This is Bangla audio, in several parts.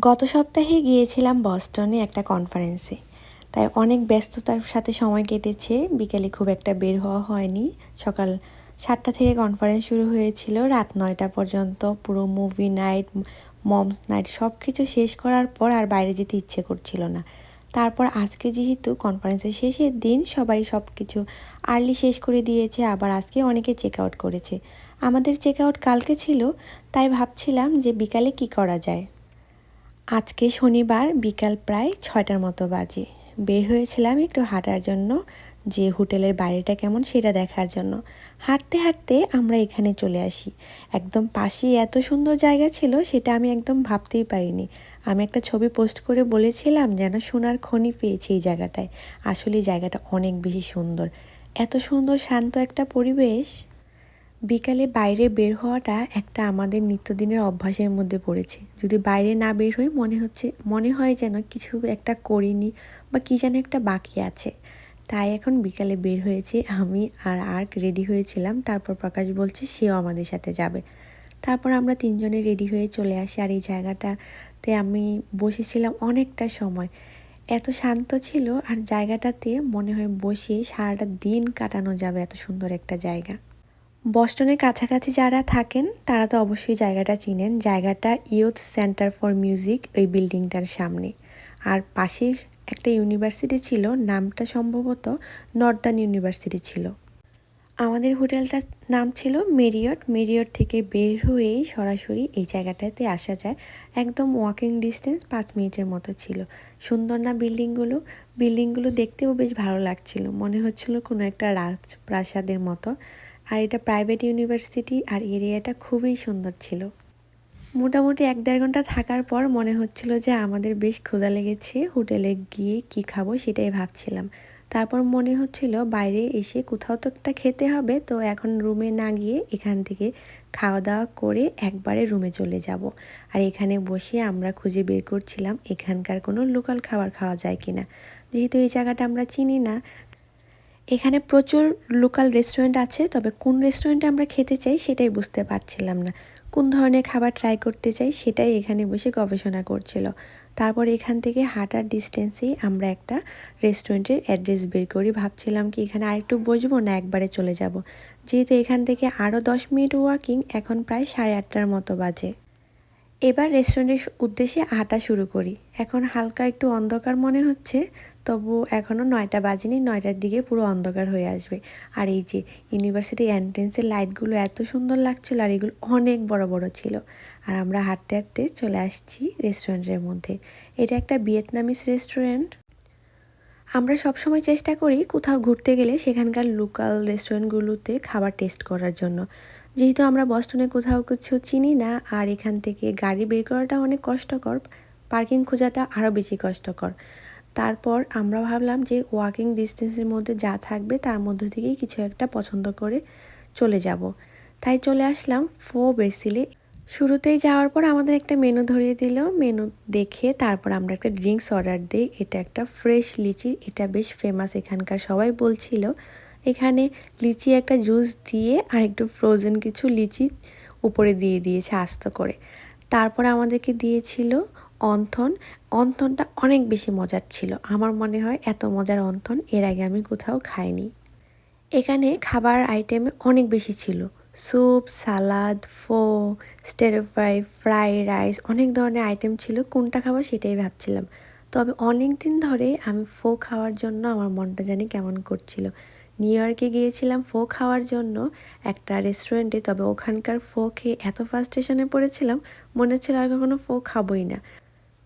গত সপ্তাহে গিয়েছিলাম বস্টনে একটা কনফারেন্সে। তাই অনেক ব্যস্ততার সাথে সময় কেটেছে। বিকেলে খুব একটা বের হওয়া হয়নি। সকাল সাতটা থেকে কনফারেন্স শুরু হয়েছিল। রাত নয়টা পর্যন্ত পুরো মুভি নাইট, মমস নাইট সব কিছু শেষ করার পর আর বাইরে যেতে ইচ্ছে করছিল না। তারপর আজকে যেহেতু কনফারেন্সের শেষের দিন, সবাই সব কিছু আর্লি শেষ করে দিয়েছে। আবার আজকে অনেকে চেক আউট করেছে। আমাদের চেক আউট কালকে ছিল, তাই ভাবছিলাম যে বিকালে কি করা যায়। আজকে শনিবার বিকাল প্রায় ছয়টার মতো বাজে। বের হয়েছিলাম একটু হাঁটার জন্য, যে হোটেলের বাইরেটা কেমন সেটা দেখার জন্য। হাঁটতে হাঁটতে আমরা এখানে চলে আসি। একদম পাশে এত সুন্দর জায়গা ছিল সেটা আমি একদম ভাবতেই পারিনি। আমি একটা ছবি পোস্ট করে বলেছিলাম যেন সোনার খনি পেয়েছি এই জায়গাটায়। আসলে জায়গাটা অনেক বেশি সুন্দর। এত সুন্দর, শান্ত একটা পরিবেশ। বিকালে বাইরে বের হওয়াটা একটা আমাদের নিত্যদিনের অভ্যাসের মধ্যে পড়েছে। যদি বাইরে না বের হই, মনে হচ্ছে, মনে হয় যেন কিছু একটা করিনি বা কী যেন একটা বাকি আছে। তাই এখন বিকালে বের হয়েছে আমি আর আর্ক রেডি হয়েছিলাম। তারপর প্রকাশ বলছে সেও আমাদের সাথে যাবে। তারপর আমরা তিনজনে রেডি হয়ে চলে আসি আর এই জায়গাটাতে আমি বসেছিলাম অনেকটা সময়। এত শান্ত ছিল আর জায়গাটাতে মনে হয় বসে সারাটা দিন কাটানো যাবে, এত সুন্দর একটা জায়গা। বস্টনের কাছাকাছি যারা থাকেন, তারা তো অবশ্যই জায়গাটা চিনেন। জায়গাটা ইউথ সেন্টার ফর মিউজিক ওই বিল্ডিংটার সামনে। আর পাশে একটা ইউনিভার্সিটি ছিল, নামটা সম্ভবত নর্দার্ন ইউনিভার্সিটি ছিল। আমাদের হোটেলটার নাম ছিল মেরিয়ট। মেরিয়ট থেকে বের হয়েই সরাসরি এই জায়গাটাতে আসা যায়। একদম ওয়াকিং ডিস্টেন্স পাঁচ মিনিটের মতো ছিল। সুন্দর না বিল্ডিংগুলো? বিল্ডিংগুলো দেখতেও বেশ ভালো লাগছিল। মনে হচ্ছিল কোনো একটা রাজপ্রাসাদের মতো। আর এটা প্রাইভেট ইউনিভার্সিটি আর এরিয়াটা খুবই সুন্দর ছিল। মোটামুটি এক দেড় ঘণ্টা থাকার পর মনে হচ্ছিল যে আমাদের বেশ ক্ষুধা লেগেছে, হোটেলে গিয়ে কি খাব সেটাই ভাবছিলাম। তারপর মনে হচ্ছিল বাইরে এসে কোথাও তো একটা খেতে হবে, তো এখন রুমে না গিয়ে এখান থেকে খাওয়া দাওয়া করে একবারে রুমে চলে যাব। আর এখানে বসে আমরা খুঁজে বের করছিলাম এখানকার কোনো লোকাল খাবার খাওয়া যায় কিনা। যেহেতু এই জায়গাটা আমরা চিনি না এখানে প্রচুর লোকাল রেস্টুরেন্ট আছে, তবে কোন রেস্টুরেন্টে আমরা খেতে চাই সেটাই বুঝতে পারছিলাম না। কোন ধরনের খাবার ট্রাই করতে চাই সেটাই এখানে বসে গবেষণা করছিল। তারপর এখান থেকে হাঁটার ডিস্টেন্সেই আমরা একটা রেস্টুরেন্টের অ্যাড্রেস বের করি। ভাবছিলাম কি এখানে আরেকটু বসবো না একবারে চলে যাব। যেহেতু এখান থেকে আরও দশ মিনিট ওয়াকিং এখন প্রায় সাড়ে আটটার মতো বাজে। এবার রেস্টুরেন্টের উদ্দেশ্যে হাঁটা শুরু করি। এখন হালকা একটু অন্ধকার মনে হচ্ছে তবু এখনও নয়টা বাজেনি, নয়টার দিকে পুরো অন্ধকার হয়ে আসবে। আর এই যে ইউনিভার্সিটি এন্ট্রেন্সের লাইটগুলো এত সুন্দর লাগছিল আর এগুলো অনেক বড় বড় ছিল। আর আমরা হাঁটতে হাঁটতে চলে আসছি রেস্টুরেন্টের মধ্যে। এটা একটা ভিয়েতনামিস রেস্টুরেন্ট আমরা সবসময় চেষ্টা করি কোথাও ঘুরতে গেলে সেখানকার লোকাল রেস্টুরেন্টগুলোতে খাবার টেস্ট করার জন্য। যেহেতু আমরা বস্টনে কোথাও কিছু চিনি না, আর এখান থেকে গাড়ি বের করাটা অনেক কষ্টকর পার্কিং খোঁজাটা আরও বেশি কষ্টকর। তারপর আমরা ভাবলাম যে ওয়াকিং ডিস্টেন্সের মধ্যে যা থাকবে তার মধ্যে থেকেই কিছু একটা পছন্দ করে চলে যাব। তাই চলে আসলাম ফো বেসিলে শুরুতেই যাওয়ার পর আমাদের একটা মেনু ধরিয়ে দিল। মেনু দেখে তারপর আমরা একটা ড্রিঙ্কস অর্ডার দিই। এটা একটা ফ্রেশ লিচি, এটা বেশ ফেমাস এখানকার সবাই বলছিল। এখানে লিচি একটা জুস দিয়ে আর একটু ফ্রোজেন কিছু লিচি উপরে দিয়ে দিয়েছে আস্ত করে। তারপর আমাদেরকে দিয়েছিল অন্থন। অন্থনটা অনেক বেশি মজার ছিল। আমার মনে হয় এত মজার অন্থন এর আগে আমি কোথাও খাইনি। এখানে খাবার আইটেম অনেক বেশি ছিল। স্যুপ সালাদ ফো স্টেরোফ্রাই ফ্রাই রাইস অনেক ধরনের আইটেম ছিল। কোনটা খাব সেটাই ভাবছিলাম। তবে অনেক দিন ধরে আমি ফো খাওয়ার জন্য আমার মনটা জানি কেমন করছিল। নিউ ইয়র্কে গিয়েছিলাম ফো খাওয়ার জন্য একটা রেস্টুরেন্টে তবে ওখানকার ফো খেয়ে এত ফার্স্টেশনে পড়েছিলাম, মনে হচ্ছিল আর কখনো ফো খাবোই না।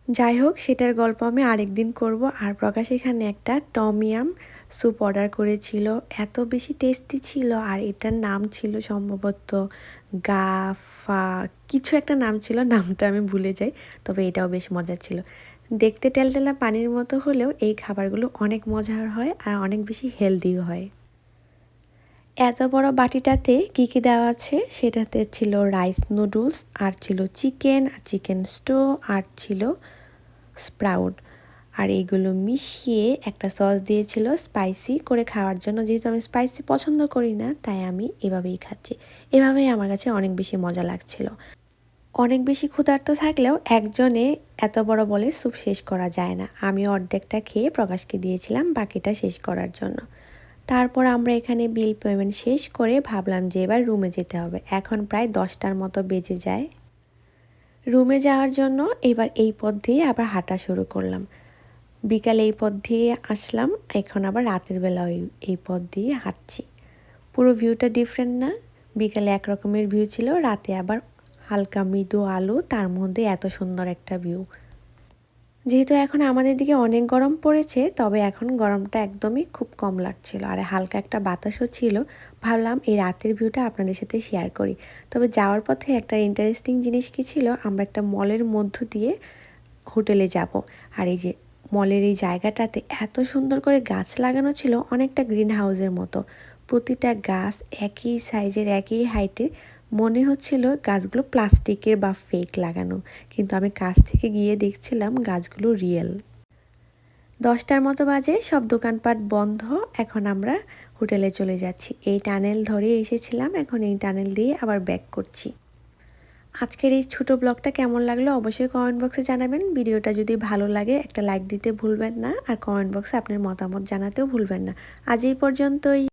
যাই হোক, সেটার গল্প আমি আরেকদিন করব। আর প্রকাশ এখানে একটা টমিয়াম স্যুপ অর্ডার করেছিল। এত বেশি টেস্টি ছিল আর এটার নাম ছিল সম্ভবত গাফা কিছু একটা নাম ছিল, নামটা আমি ভুলে যাই, তবে এটাও বেশ মজার ছিল। দেখতে টেলটেলা পানির মতো হলেও এই খাবারগুলো অনেক মজার হয় আর অনেক বেশি হেলদিও হয়। এত বড় বাটিটাতে কী কী দেওয়া আছে? সেটাতে ছিল রাইস নুডলস, আর ছিল চিকেন, আর চিকেন স্টো, আর ছিল স্প্রাউট। আর এইগুলো মিশিয়ে একটা সস দিয়েছিল স্পাইসি করে খাওয়ার জন্য। যেহেতু আমি স্পাইসি পছন্দ করি না, তাই আমি এভাবেই খাচ্ছি। এভাবেই আমার কাছে অনেক বেশি মজা লাগছিল। অনেক বেশি ক্ষুধার্ত থাকলেও একজনে এত বড় বলে স্যুপ শেষ করা যায় না। আমি অর্ধেকটা খেয়ে প্রকাশকে দিয়েছিলাম, বাকিটা শেষ করার জন্য। তারপর আমরা এখানে বিল পেমেন্ট শেষ করে ভাবলাম যে এবার রুমে যেতে হবে। এখন প্রায় দশটার মতো বেজে যায়। রুমে যাওয়ার জন্য এবার এই পথ দিয়ে আবার হাঁটা শুরু করলাম। বিকালে এই পথ দিয়ে আসলাম, এখন আবার রাতের বেলা ওই, এই পথ দিয়ে হাঁটছি। পুরো ভিউটা ডিফারেন্ট না। বিকালে এক রকমের ভিউ ছিল, রাতে আবার হালকা মৃদু আলো, তার মধ্যে এত সুন্দর একটা ভিউ যেহেতু এখন আমাদের দিকে অনেক গরম পড়েছে, তবে এখন গরমটা একদমই খুব কম লাগছিল। আর হালকা একটা বাতাসও ছিল। ভাবলাম এই রাতের ভিউটা আপনাদের সাথে শেয়ার করি। তবে যাওয়ার পথে একটা ইন্টারেস্টিং জিনিস কি ছিল, আমরা একটা মলের মধ্য দিয়ে হোটেলে যাব। আর এই যে মলের এই জায়গাটাতে এত সুন্দর করে গাছ লাগানো ছিল, অনেকটা গ্রিন হাউসের মতো। প্রতিটা গাছ একই সাইজের একই হাইটের মনে হচ্ছিল গাছগুলো প্লাস্টিকের বা ফেক লাগানো, কিন্তু আমি কাছ থেকে গিয়ে দেখছিলাম গাছগুলো রিয়েল। দশটার মতো বাজে, সব দোকানপাট বন্ধ, এখন আমরা হোটেলে চলে যাচ্ছি। এই টানেল ধরে এসেছিলাম, এখন এই টানেল দিয়ে আবার ব্যাক করছি। আজকের এই ছোট ব্লগটা কেমন লাগল অবশ্যই কমেন্ট বক্সে জানাবেন। ভিডিওটা যদি ভালো লাগে, একটা লাইক দিতে ভুলবেন না, আর কমেন্ট বক্সে আপনার মতামত জানাতেও ভুলবেন না। আজ এই পর্যন্তই।